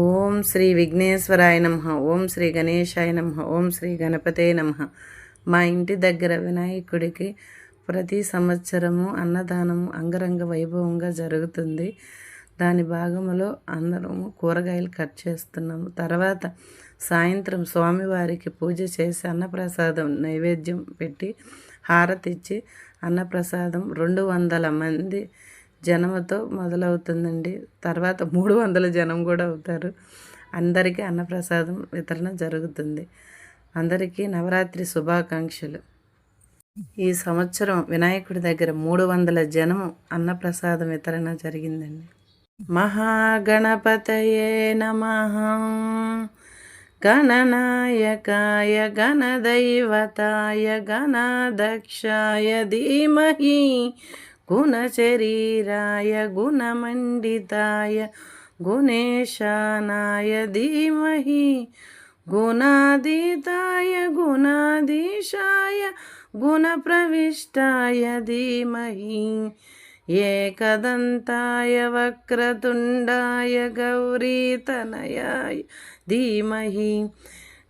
ఓం శ్రీ విఘ్నేశ్వరాయ నమ ఓం శ్రీ గణేశాయ నమ ఓం శ్రీ గణపతే నమ. మా ఇంటి దగ్గర వినాయకుడికి ప్రతి సంవత్సరము అన్నదానము అంగరంగ వైభవంగా జరుగుతుంది. దాని భాగంలో అందరము కూరగాయలు కట్ చేస్తున్నాము. తర్వాత సాయంత్రం స్వామివారికి పూజ చేసి అన్నప్రసాదం నైవేద్యం పెట్టి హారతి ఇచ్చి అన్నప్రసాదం రెండు వందల మంది జనంతో మొదలవుతుందండి. తర్వాత మూడు వందల జనం కూడా అవుతారు. అందరికీ అన్నప్రసాదం వితరణ జరుగుతుంది. అందరికీ నవరాత్రి శుభాకాంక్షలు. ఈ సంవత్సరం వినాయకుడి దగ్గర మూడు వందల జనము అన్నప్రసాదం వితరణ జరిగిందండి. మహాగణపతయే నమ. గణనాయకాయ గణదైవతాయ గణదక్షాయ ధీమహి. गुणशरीराय गुणमण्डिताय गुणेशानाय धीमहि गुणादिताय गुणाधीशाय गुणप्रविष्टाय धीमहि एकदन्ताय वक्रतुण्डाय गौरीतनयाय धीमहि।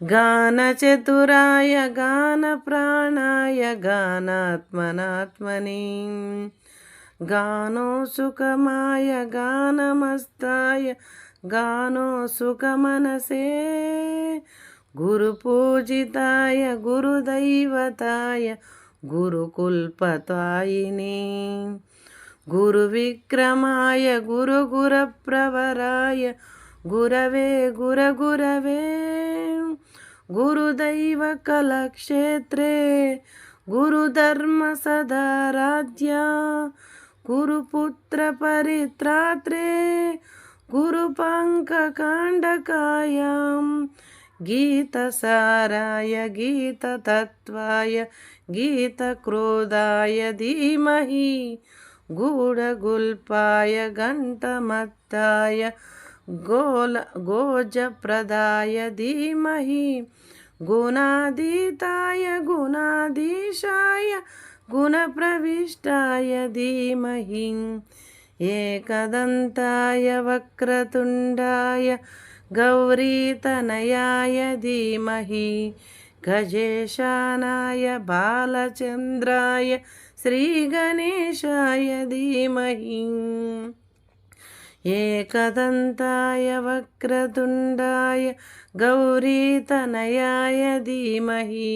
గానచతురాయ గానప్రాణాయ గానాత్మనాత్మని గానో సుఖమాయ గానమస్తాయ గానో సుఖమనసే గురుపూజితాయ గురుదైవతాయ గురుకుల్పతాయిని గురువిక్రమాయ గురుగురప్రవరాయ गुरवे गुरगुरवे। गुरुदैवकलक्षेत्रे गुरुधर्मसदराध्या गुरुपुत्रपरित्रात्रे गुरुपाङ्ककाण्डकायां गीतसाराय गीततत्त्वाय गीतक्रोधाय धीमहि। गूढगुल्पाय घण्टमत्ताय। గోల గోజప్రదాయ ధీమహి గుణాదీతాయ గుణాధీశాయ గుణప్రవిష్టాయ ధీమహి ఏకదంతాయ వక్రతుండాయ గౌరీతనయాయ ధీమహి గజేశానాయ బాలచంద్రాయ శ్రీగణేశాయ ధీమహి एकदन्ताय वक्रतुण्डाय गौरीतनयाय धीमहि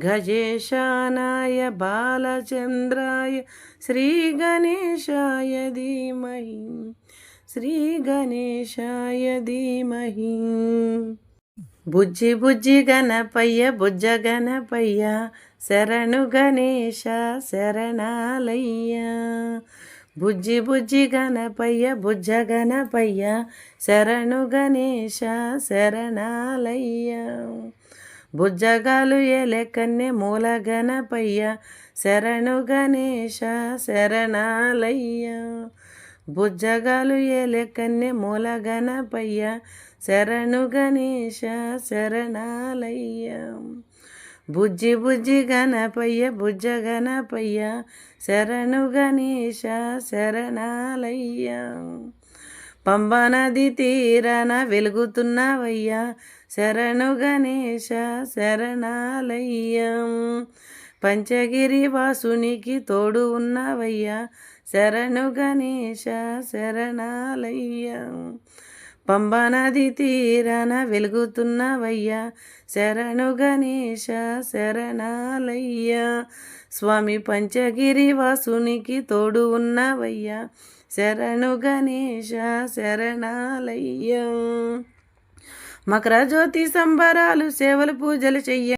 गजेशानाय बालचन्द्राय श्रीगणेशाय धीमहि श्रीगणेशाय धीमहि బుజ్జి బుజ్జి గణపయ్య బుజ్జ గణపయ్య శరణు గణేశ శరణాలయ్య బుజ్జి బుజ్జి గణపయ్య బుజ్జ గణపయ్య శరణు గణేశ శరణాలయ్య. బుజ్జగాలు ఎలెకన్నె మూల గణపయ్య శరణు గణేశ శరణాలయ్య. బుజ్జగాలు ఎలెకన్నె మూల గణపయ్య శరణు గణేశ శరణాలయ్య. బుజ్జి బుజ్జి గణపయ్య బుజ్జ గణపయ్య శరణు గణేశ శరణాలయ్య. పంబనది తీరన వెలుగుతున్నావయ్యా శరణు గణేశ శరణాలయ్య. పంచగిరి వాసునికి తోడు ఉన్నవయ్యా శరణు గణేశ శరణాలయ్య. పంబనది తీరన వెలుగుతున్నవయ్యా. శరణు గణేశ శరణాలయ్య. స్వామి పంచగిరి వాసునికి తోడు ఉన్నవయ్యా. శరణు గణేశ శరణాలయ్య. మకర జ్యోతి సంబరాలు సేవలు పూజలు చెయ్య